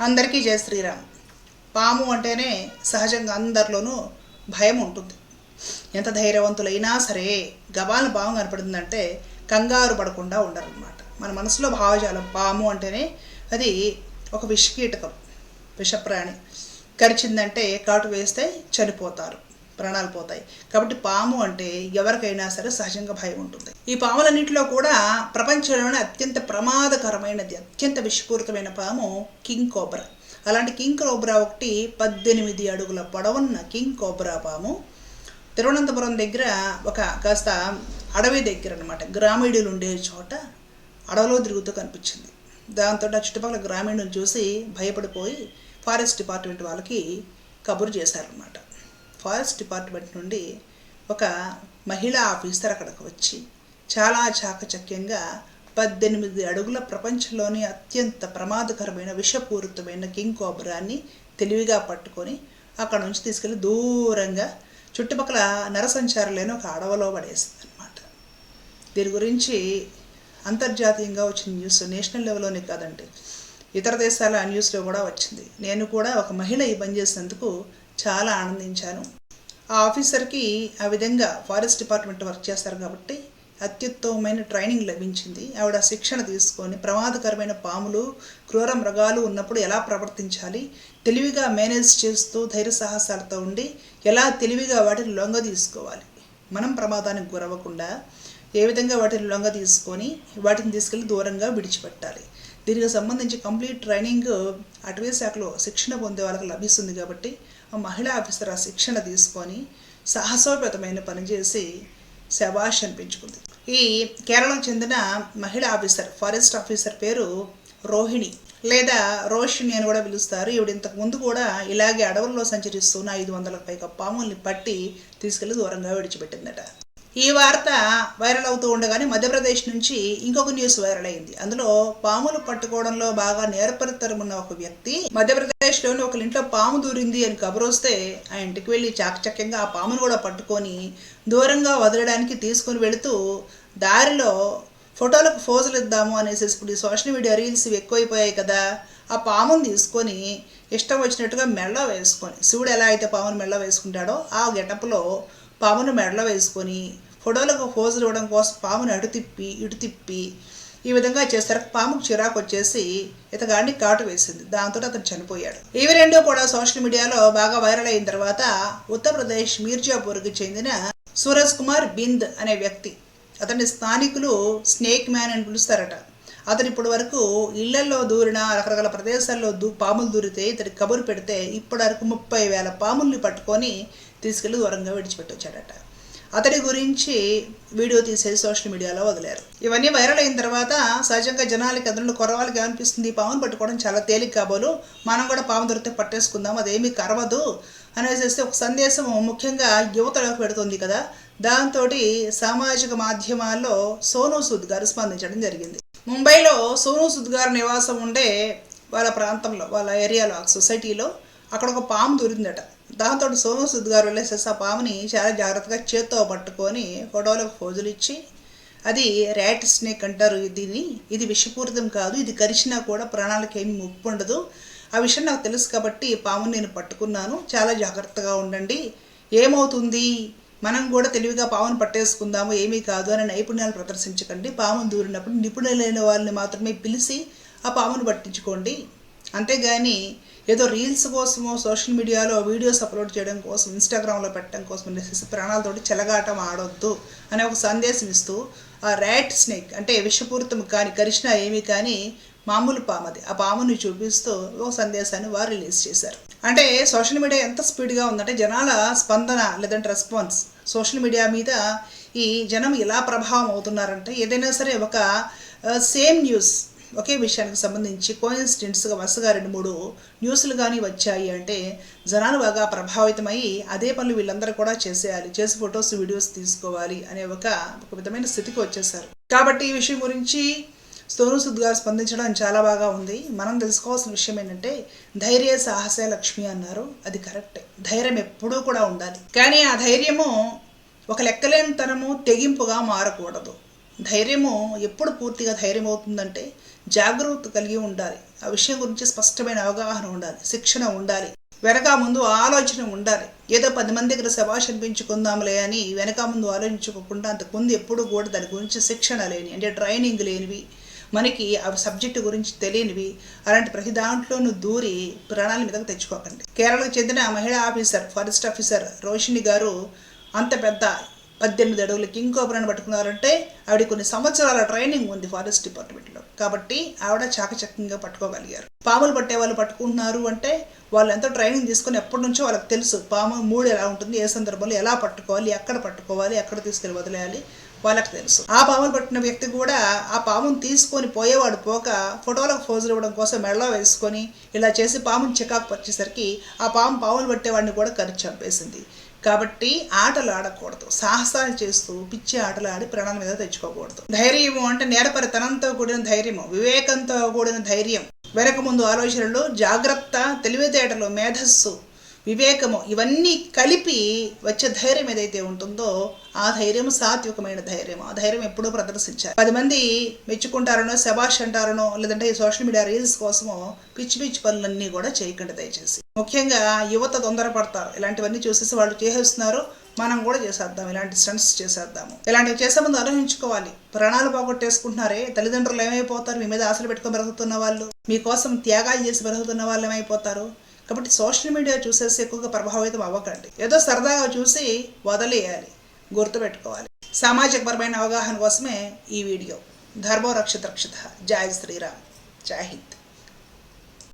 అందరికీ జయ శ్రీరామ్. పాము అంటేనే సహజంగా అందరిలోనూ భయం ఉంటుంది. ఎంత ధైర్యవంతులైనా సరే గబాలను పాము కనపడుతుందంటే కంగారు పడకుండా ఉండరన్నమాట. మన మనసులో భావజాలం పాము అంటేనే అది ఒక విషకీటకం విషప్రాణి. కరిచిందంటే కాటు వేస్తే చనిపోతారు. ప్రాణాలు పోతాయి. కాబట్టి పాము అంటే ఎవరికైనా సరే సహజంగా భయం ఉంటుంది. ఈ పాములన్నింటిలో కూడా ప్రపంచంలోనే అత్యంత ప్రమాదకరమైనది అత్యంత విషపూరితమైన పాము కింగ్ కోబ్రా. అలాంటి కింగ్ కోబ్రా ఒకటి పద్దెనిమిది అడుగుల పొడవున్న కింగ్ కోబ్రా పాము. తిరువనంతపురం దగ్గర ఒక కాస్త అడవి దగ్గర అనమాట గ్రామీణులు ఉండే చోట అడవిలో తిరుగుతూ కనిపించింది. దాంతో ఆ చుట్టుపక్కల గ్రామీణులు చూసి భయపడిపోయి ఫారెస్ట్ డిపార్ట్మెంట్ వాళ్ళకి కబురు చేశారనమాట ఫారెస్ట్ డిపార్ట్మెంట్ నుండి ఒక మహిళా ఆఫీసర్ అక్కడికి వచ్చి చాలా చాకచక్యంగా పద్దెనిమిది అడుగుల ప్రపంచంలోని అత్యంత ప్రమాదకరమైన విషపూరితమైన కింగ్ కోబ్రాన్ని తెలివిగా పట్టుకొని అక్కడ నుంచి తీసుకెళ్ళి దూరంగా చుట్టుపక్కల నరసంచారం లేని ఒక అడవిలో పడేసింది అనమాట దీని గురించి అంతర్జాతీయంగా వచ్చిన న్యూస్ నేషనల్ లెవెల్లోనే కాదండి. ఇతర దేశాల న్యూస్లో కూడా వచ్చింది. నేను కూడా ఒక మహిళ ఈ పని చేసినందుకు చాలా ఆనందించాను. ఆ ఆఫీసర్కి ఆ విధంగా ఫారెస్ట్ డిపార్ట్మెంట్ వర్క్ చేస్తారు కాబట్టి అత్యుత్తమమైన ట్రైనింగ్ లభించింది. ఆవిడ శిక్షణ తీసుకొని ప్రమాదకరమైన పాములు క్రూర మృగాలు ఉన్నప్పుడు ఎలా ప్రవర్తించాలి తెలివిగా మేనేజ్ చేస్తూ ధైర్య సాహసాలతో ఉండి ఎలా తెలివిగా వాటిని లొంగ తీసుకోవాలి. మనం ప్రమాదానికి గురవ్వకుండా ఏ విధంగా వాటిని లొంగ తీసుకొని వాటిని తీసుకెళ్ళి దూరంగా విడిచిపెట్టాలి. దీనికి సంబంధించి కంప్లీట్ ట్రైనింగ్ అటవీ శాఖలో శిక్షణ పొందే వాళ్ళకి లభిస్తుంది కాబట్టి మహిళా ఆఫీసర్ ఆ శిక్షణ తీసుకొని సాహసోపేతమైన పని చేసి శబాష్ అనిపించుకుంది. ఈ కేరళకు చెందిన మహిళా ఆఫీసర్ ఫారెస్ట్ ఆఫీసర్ పేరు రోహిణి. లేదా రోషిణి అని కూడా పిలుస్తారు. ఈవిడ ఇంతకు ముందు కూడా ఇలాగే అడవుల్లో సంచరిస్తున్న ఐదు వందలకు పైగా పాముల్ని పట్టి తీసుకెళ్ళి దూరంగా విడిచిపెట్టిందట. ఈ వార్త వైరల్ అవుతూ ఉండగానే మధ్యప్రదేశ్ నుంచి ఇంకొక న్యూస్ వైరల్ అయింది. అందులో పాములు పట్టుకోవడంలో బాగా నేర్పరితరం ఉన్న ఒక వ్యక్తి మధ్యప్రదేశ్లోని ఒక ఇంట్లో పాము దూరింది అని కబురు వస్తే ఆ ఇంటికి వెళ్ళి చాకచక్యంగా ఆ పామును కూడా పట్టుకొని దూరంగా వదలడానికి తీసుకొని వెళుతూ దారిలో ఫోటోలకు ఫోజులు ఇద్దాము అనేసి ఇప్పుడు ఈ సోషల్ మీడియా రీల్స్ ఎక్కువైపోయాయి కదా ఆ పామును తీసుకొని ఇష్టం వచ్చినట్టుగా మెళ్ళ వేసుకొని శివుడు ఎలా అయితే పామును మెళ్ళ వేసుకుంటాడో ఆ గెటప్లో పామును మెడలో వేసుకొని ఫోటోలకు హోజులు ఇవ్వడం కోసం పామును అటు తిప్పి ఇటు తిప్పి ఈ విధంగా చేస్తారు. పాముకు చిరాకు వచ్చేసి ఇతగాడిని కాటు వేసింది. దాంతో అతను చనిపోయాడు. ఇవి రెండూ కూడా సోషల్ మీడియాలో బాగా వైరల్ అయిన తర్వాత ఉత్తరప్రదేశ్ మీర్జాపూర్కి చెందిన సూరజ్ కుమార్ బింద్ అనే వ్యక్తి అతని స్థానికులు స్నేక్ మ్యాన్ అని పిలుస్తారట. అతను ఇప్పటి వరకు ఇళ్ళలో దూరిన రకరకాల ప్రదేశాల్లో దూ పాములు దూరితే ఇతనికి కబురు పెడితే ఇప్పటి వరకు ముప్పై వేల పాముల్ని పట్టుకొని తీసుకెళ్ళి దూరంగా విడిచిపెట్టొచ్చాడట. అతడి గురించి వీడియో తీసేసి సోషల్ మీడియాలో వదిలారు. ఇవన్నీ వైరల్ అయిన తర్వాత సహజంగా జనాలకి అందులో కొరవాళ్ళకి అనిపిస్తుంది. పామును పట్టుకోవడం చాలా తేలిక కాబోలు. మనం కూడా పాము దొరికితే పట్టేసుకుందాం అదేమీ కరవదు అనేసి ఒక సందేశం ముఖ్యంగా యువతలోకి పెడుతుంది కదా. దాంతో సామాజిక మాధ్యమాల్లో సోనూ సుద్ గారు స్పందించడం జరిగింది. ముంబైలో సోనూ సుద్ గారు నివాసం ఉండే వాళ్ళ ప్రాంతంలో వాళ్ళ ఏరియాలో సొసైటీలో అక్కడ ఒక పాము దొరిందట దాంతో సోమసుద్ గారు వెళ్ళేసేసి ఆ పాముని చాలా జాగ్రత్తగా చేత్తో పట్టుకొని ఫోటోలకు ఫోజులు ఇచ్చి అది ర్యాట్ స్నేక్ అంటారు దీన్ని. ఇది విషపూరితం కాదు ఇది కరిచినా కూడా ప్రాణాలకు ఏమి ముప్పు ఉండదు. ఆ విషయం నాకు తెలుసు కాబట్టి పాముని నేను పట్టుకున్నాను. చాలా జాగ్రత్తగా ఉండండి. ఏమవుతుంది? మనం కూడా తెలివిగా పామును పట్టేసుకుందాము ఏమీ కాదు అని నైపుణ్యాలు ప్రదర్శించకండి. పామును దూరినప్పుడు నిపుణులైన వాళ్ళని మాత్రమే పిలిచి ఆ పామును పట్టించుకోండి. అంతేగాని ఏదో రీల్స్ కోసమో సోషల్ మీడియాలో వీడియోస్ అప్లోడ్ చేయడం కోసం ఇన్స్టాగ్రామ్లో పెట్టడం కోసం అనేసి ప్రాణాలతోటి చెలగాటం ఆడొద్దు అనే ఒక సందేశం ఇస్తూ ఆ ర్యాట్ స్నేక్ అంటే విషపూరితం కానీ కరిష్ణ ఏమీ కానీ మామూలు పామది ఆ పాముని చూపిస్తూ ఒక సందేశాన్ని వారు రిలీజ్ చేశారు. అంటే సోషల్ మీడియా ఎంత స్పీడ్గా ఉందంటే జనాల స్పందన లేదంటే రెస్పాన్స్. సోషల్ మీడియా మీద ఈ జనం ఎలా ప్రభావం అవుతున్నారంటే ఏదైనా సరే ఒక సేమ్ న్యూస్ ఒకే విషయానికి సంబంధించి కోయిన్సిడెంట్స్గా వరుసగా రెండు మూడు న్యూస్లు కానీ వచ్చాయి అంటే జనాలు బాగా ప్రభావితమై అదే పనులు వీళ్ళందరూ కూడా చేసేయాలి చేసి ఫొటోస్ వీడియోస్ తీసుకోవాలి అనే ఒక ఒక విధమైన స్థితికి వచ్చేసారు. కాబట్టి ఈ విషయం గురించి సోను సుద్ గారు స్పందించడం చాలా బాగా ఉంది. మనం తెలుసుకోవాల్సిన విషయం ఏంటంటే ధైర్య సాహసే లక్ష్మి అన్నారు. అది కరెక్ట్. ధైర్యం ఎప్పుడూ కూడా ఉండాలి. కానీ ఆ ధైర్యము ఒక లెక్కలేనితనము తెగింపుగా మారకూడదు. ధైర్యము ఎప్పుడు పూర్తిగా ధైర్యం అవుతుందంటే జాగరూకత కలిగి ఉండాలి. ఆ విషయం గురించి స్పష్టమైన అవగాహన ఉండాలి శిక్షణ ఉండాలి వెనక ముందు ఆలోచన ఉండాలి. ఏదో పది మంది దగ్గర శభాష్ అనిపించుకుందాంలే అని వెనక ముందు ఆలోచించుకోకుండా అంతకుముందు ఎప్పుడు కూడా దాని గురించి శిక్షణ లేని అంటే ట్రైనింగ్ లేనివి మనకి ఆ సబ్జెక్టు గురించి తెలియనివి అలాంటి ప్రతి దాంట్లోనూ దూరి ప్రాణాల మీదకు తెచ్చుకోకండి. కేరళకు చెందిన మహిళా ఆఫీసర్ ఫారెస్ట్ ఆఫీసర్ రోషిణి గారు అంత పెద్ద పద్దెనిమిది అడుగులకి ఇంకో కోబ్రాని పట్టుకున్నారంటే ఆవిడ కొన్ని సంవత్సరాల ట్రైనింగ్ ఉంది ఫారెస్ట్ డిపార్ట్మెంట్లో కాబట్టి ఆవిడ చాకచక్యంగా పట్టుకోగలిగారు. పాములు పట్టే వాళ్ళు పట్టుకుంటున్నారు అంటే వాళ్ళు ఎంతో ట్రైనింగ్ తీసుకొని ఎప్పటి నుంచో వాళ్ళకి తెలుసు పాము మూడు ఎలా ఉంటుంది ఏ సందర్భంలో ఎలా పట్టుకోవాలి ఎక్కడ పట్టుకోవాలి ఎక్కడ తీసుకెళ్ళి వదిలేయాలి వాళ్ళకి తెలుసు. ఆ పాములు పట్టిన వ్యక్తి కూడా ఆ పామును తీసుకొని పోయేవాడు పోక ఫోటోలకు ఫోజులు ఇవ్వడం కోసం మెడలో వేసుకొని ఇలా చేసి పాముని చికాకు పరిచేసరికి ఆ పాము పాములు పట్టేవాడిని కూడా కరిచి చంపేసింది. కాబట్టి ఆటలు ఆడకూడదు సాహసాలు చేస్తూ పిచ్చి ఆటలు ఆడి ప్రాణాల మీద తెచ్చుకోకూడదు. ధైర్యము అంటే నేరపరితనంతో కూడిన ధైర్యము వివేకంతో కూడిన ధైర్యం. వెనక ముందు ఆలోచనలు జాగ్రత్త తెలివితేటలు మేధస్సు. వివేకము ఇవన్నీ కలిపి వచ్చే ధైర్యం ఏదైతే ఉంటుందో ఆ ధైర్యం సాత్వికమైన ధైర్యం ఆ ధైర్యం ఎప్పుడూ ప్రదర్శించాలి. పది మంది మెచ్చుకుంటారనో శబాష్ అంటారనో లేదంటే సోషల్ మీడియా రీల్స్ కోసమో పిచ్చి పిచ్చి పనులన్నీ కూడా చేయకండి దయచేసి. ముఖ్యంగా యువత తొందరపడతారు. ఇలాంటివన్నీ చూసేసి వాళ్ళు చేసేస్తున్నారు. మనం కూడా చేసేద్దాం. ఇలాంటి స్టంట్స్ చేసేద్దాము. ఇలాంటివి చేసే ముందు ఆలోచించుకోవాలి. ప్రాణాలు పోగొట్టేసుకుంటున్నారే. తల్లిదండ్రులు ఏమైపోతారు? మీ మీద ఆశలు పెట్టుకొని బ్రతుకుతున్న వాళ్ళు. మీకోసం త్యాగాలు చేసి బ్రతుకుతున్న వాళ్ళు ఏమైపోతారు? కాబట్టి సోషల్ మీడియా చూసేసి ఎక్కువగా ప్రభావితం అవ్వకండి. ఏదో సరదాగా చూసి వదిలేయాలి గుర్తుపెట్టుకోవాలి. సామాజికపరమైన అవగాహన కోసమే ఈ వీడియో. ధర్మో రక్షిత రక్షిత. జై శ్రీరామ్. జై హింద్.